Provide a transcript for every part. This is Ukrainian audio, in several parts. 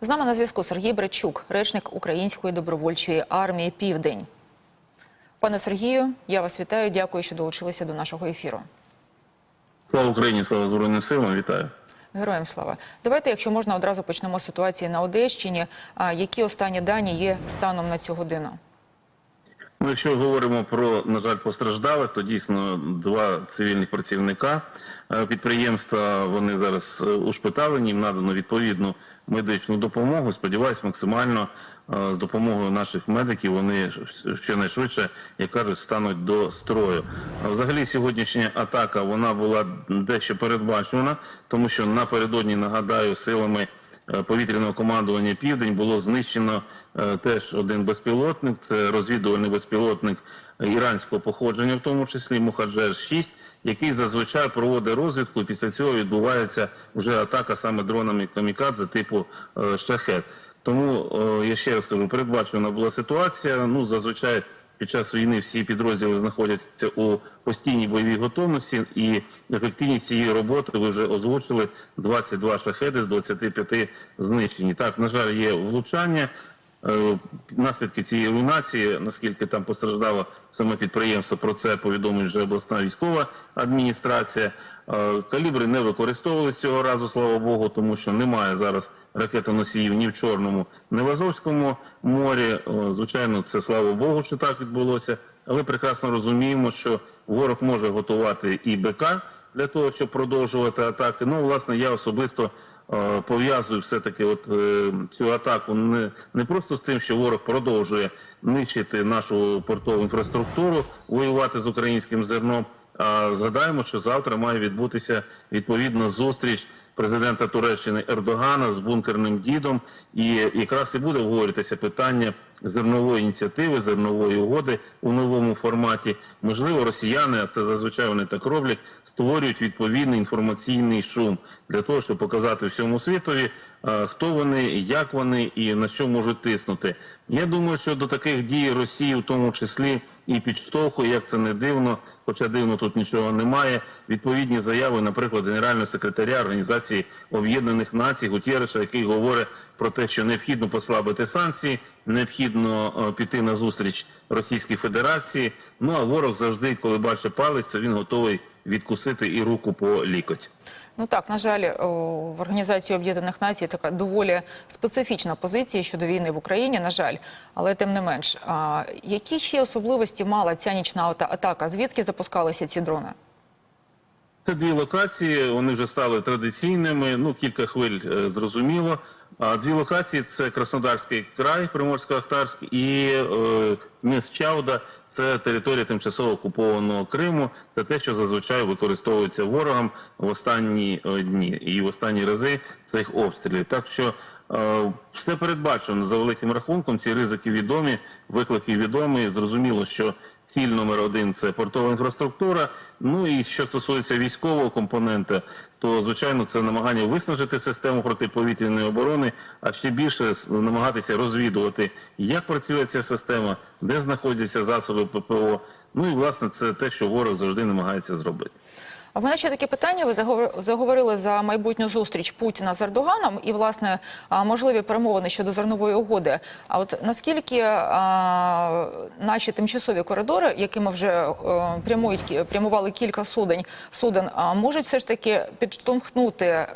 З нами на зв'язку Сергій Бречук, речник Української добровольчої армії Південь. Пане Сергію, я вас вітаю. Дякую, що долучилися до нашого ефіру. Слава Україні, слава Збройним силам, вітаю. Героям слава. Давайте, якщо можна, одразу почнемо з ситуації на Одещині. Які останні дані є станом на цю годину? Ну, якщо говоримо про, на жаль, постраждалих, то дійсно два цивільних працівника е, підприємства. Вони зараз е, ушпиталені, їм надано відповідну медичну допомогу. Сподіваюсь, максимально е, з допомогою наших медиків вони щонайшвидше, як кажуть, стануть до строю. Взагалі, сьогоднішня атака вона була дещо передбачена, тому що напередодні нагадаю силами. Е, повітряного командування Південь було знищено е, теж один безпілотник. Це розвідувальний безпілотник іранського походження, в тому числі Мухаджер 6 який зазвичай проводить розвідку. і Після цього відбувається вже атака саме дронами камікадзе типу е, шахет. Тому я ще раз кажу, передбачена була ситуація. Ну зазвичай під час війни всі підрозділи знаходяться у постійній бойовій готовності, і ефективність цієї роботи ви вже озвучили 22 шахеди з 25 знищені. Так, на жаль, є влучання. Е, Наслідки цієї руйнації, наскільки там постраждало саме підприємство, про це повідомить вже обласна військова адміністрація. Е, Калібри не використовувалися цього разу, слава Богу, тому що немає зараз ракетоносіїв ні в Чорному, ні в Азовському морі. Е, Звичайно, це слава Богу, що так відбулося. Але прекрасно розуміємо, що ворог може готувати і БК для того, щоб продовжувати атаки. Ну, власне, я особисто е, пов'язую все-таки от е, цю атаку не, не просто з тим, що ворог продовжує нищити нашу портову інфраструктуру, воювати з українським зерном. А згадаємо, що завтра має відбутися відповідна зустріч президента Туреччини Ердогана з бункерним дідом, і якраз і буде обговорюватися питання зернової ініціативи, зернової угоди у новому форматі. Можливо, росіяни, а це зазвичай вони так роблять, створюють відповідний інформаційний шум для того, щоб показати всьому світові, хто вони, як вони і на що можуть тиснути. Я думаю, що до таких дій Росії, в тому числі, і підштовхує, як це не дивно, хоча дивно тут нічого немає. Відповідні заяви, наприклад, генерального секретаря Організації Об'єднаних Націй Гутєреша, який говорить про те, що необхідно послабити санкції, необхідно е, піти на зустріч Російській Федерації. Ну а ворог завжди, коли бачить палець, то він готовий відкусити і руку по лікоть. Ну так, на жаль, в Організації Об'єднаних Націй така доволі специфічна позиція щодо війни в Україні, на жаль, але тим не менш. Які ще особливості мала ця нічна ата- атака? Звідки запускалися ці дрони? Це дві локації, вони вже стали традиційними. Ну, кілька хвиль е, зрозуміло. А дві локації це Краснодарський край, Приморсько-Ахтарськ і е, міст Чауда. Це територія тимчасово окупованого Криму. Це те, що зазвичай використовується ворогом в останні е, дні і в останні рази цих обстрілів. Так що все передбачено за великим рахунком. Ці ризики відомі, виклики відомі. Зрозуміло, що ціль номер один це портова інфраструктура. Ну і що стосується військового компонента, то звичайно це намагання виснажити систему протиповітряної оборони, а ще більше намагатися розвідувати, як працює ця система, де знаходяться засоби ППО. Ну і власне це те, що ворог завжди намагається зробити. А в мене ще таке питання. Ви заговор- заговорили за майбутню зустріч Путіна з Ердоганом і, власне, можливі перемовини щодо зернової угоди. А от наскільки наші тимчасові коридори, якими вже е, прямують прямували кілька суден, суден, можуть все ж таки підштовхнути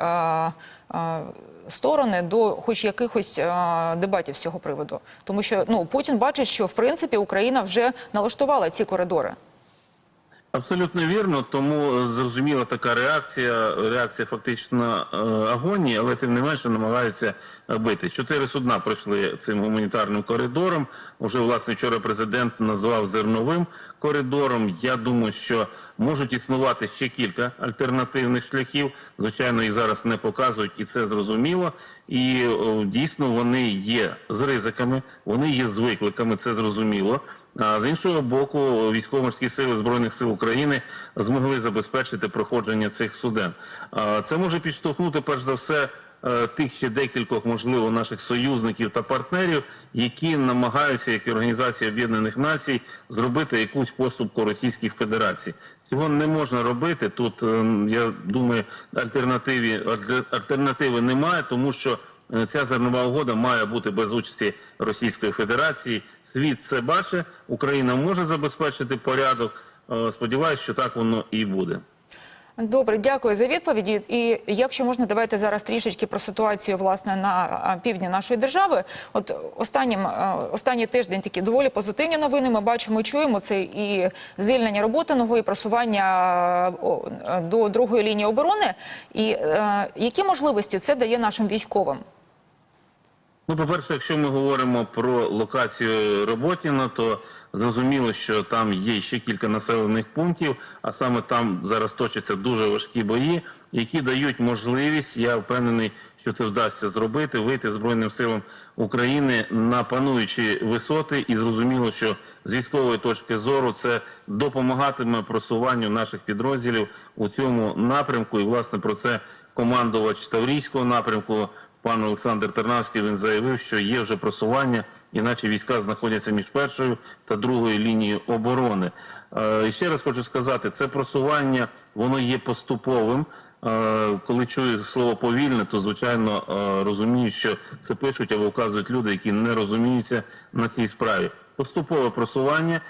сторони до хоч якихось дебатів з цього приводу? Тому що ну Путін бачить, що в принципі Україна вже налаштувала ці коридори. Абсолютно вірно, тому е, зрозуміла така реакція. Реакція фактично е, агонії, але тим не менше намагаються е, бити. Чотири судна пройшли цим гуманітарним коридором. Уже власне вчора президент назвав зерновим коридором. Я думаю, що можуть існувати ще кілька альтернативних шляхів. Звичайно, їх зараз не показують, і це зрозуміло. І дійсно вони є з ризиками, вони є з викликами. Це зрозуміло. З іншого боку, військово-морські сили збройних сил України змогли забезпечити проходження цих суден. Це може підштовхнути перш за все е, тих ще декількох, можливо, наших союзників та партнерів, які намагаються, як і Організація Об'єднаних Націй, зробити якусь поступку Російській Федерації. Цього не можна робити. Тут е, я думаю, альтернативи немає, тому що ця зернова угода має бути без участі Російської Федерації. Світ це бачить, Україна може забезпечити порядок. Е, Сподіваюсь, що так воно і буде. Добре, дякую за відповіді. І якщо можна, давайте зараз трішечки про ситуацію власне на півдні нашої держави. От останнім а, останній тиждень такі доволі позитивні новини. Ми бачимо чуємо це і звільнення роботи нової просування до другої лінії оборони. І е, які можливості це дає нашим військовим? Ну, по-перше, якщо ми говоримо про локацію Роботіна, то зрозуміло, що там є ще кілька населених пунктів, а саме там зараз точаться дуже важкі бої, які дають можливість, я впевнений, що це вдасться зробити, вийти Збройним силам України на пануючі висоти, і зрозуміло, що з військової точки зору це допомагатиме просуванню наших підрозділів у цьому напрямку. І власне про це командувач Таврійського напрямку. Пан Олександр Тернавський він заявив, що є вже просування, іначе війська знаходяться між першою та другою лінією оборони. Е, і ще раз хочу сказати, це просування воно є поступовим. Е, коли чую слово повільне, то звичайно е, розумію, що це пишуть або вказують люди, які не розуміються на цій справі. Поступове просування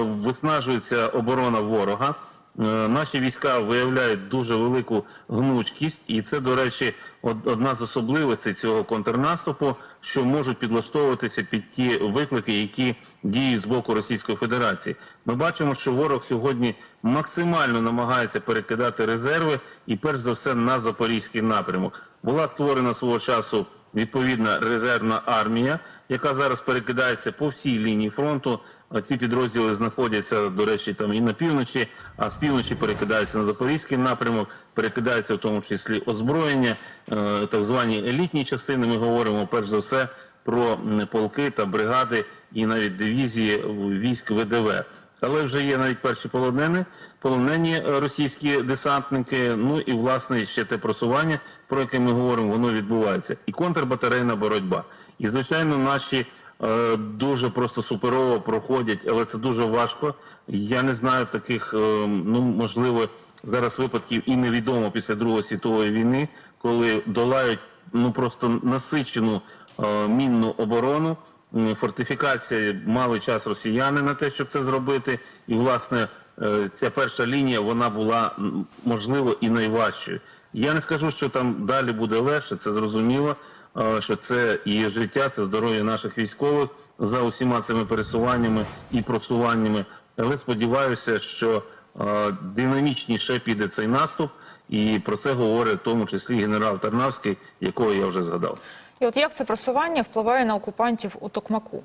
виснажується оборона ворога. Е, Наші війська виявляють дуже велику гнучкість, і це, до речі, одна з особливостей цього контрнаступу, що можуть підлаштовуватися під ті виклики, які діють з боку Російської Федерації. Ми бачимо, що ворог сьогодні максимально намагається перекидати резерви, і перш за все на запорізький напрямок. Була створена свого часу відповідна резервна армія, яка зараз перекидається по всій лінії фронту. Ці підрозділи знаходяться, до речі, там і на півночі, а з півночі перекидаються на запорізький напрямок, перекидається в тому числі озброєння, е, так звані елітні частини. Ми говоримо перш за все про полки та бригади і навіть дивізії військ ВДВ. Але вже є навіть перші полонені, полонені російські десантники. Ну і власне ще те просування, про яке ми говоримо, воно відбувається. І контрбатарейна боротьба. І звичайно, наші е, дуже просто суперово проходять, але це дуже важко. Я не знаю таких, е, ну можливо, зараз випадків і невідомо після Другої світової війни, коли долають ну просто насичену е, мінну оборону. М, Фортифікація мали час росіяни на те, щоб це зробити, і власне е, ця перша лінія вона була можливо і найважчою. Я не скажу, що там далі буде легше. Це зрозуміло, е, що це і життя, це здоров'я наших військових за усіма цими пересуваннями і просуваннями. Але сподіваюся, що е, динамічніше піде цей наступ, і про це говорить в тому числі генерал Тарнавський, якого я вже згадав. І от як це просування впливає на окупантів у Токмаку?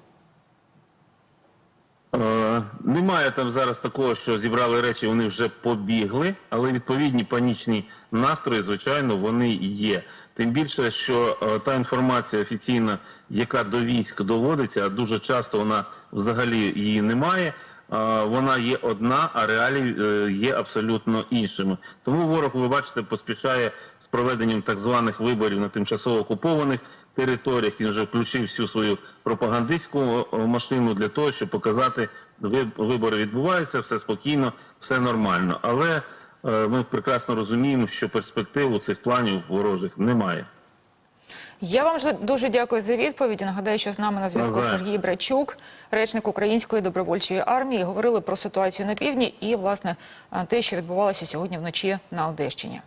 Е, немає там зараз такого, що зібрали речі, вони вже побігли, але відповідні панічні настрої, звичайно, вони є. Тим більше, що е, та інформація офіційна, яка до військ доводиться, а дуже часто вона взагалі її немає. Е, Вона є одна, а реалії е, є абсолютно іншими. Тому ворог, ви бачите, поспішає з проведенням так званих виборів на тимчасово окупованих територіях. Він вже включив всю свою пропагандистську е, машину для того, щоб показати, вибори відбуваються, все спокійно, все нормально. Але ми прекрасно розуміємо, що перспектив цих планів ворожих немає. Я вам же дуже дякую за відповіді. Нагадаю, що з нами на зв'язку Ага. Сергій Брачук, речник Української добровольчої армії. Говорили про ситуацію на півдні і, власне, те, що відбувалося сьогодні вночі на Одещині.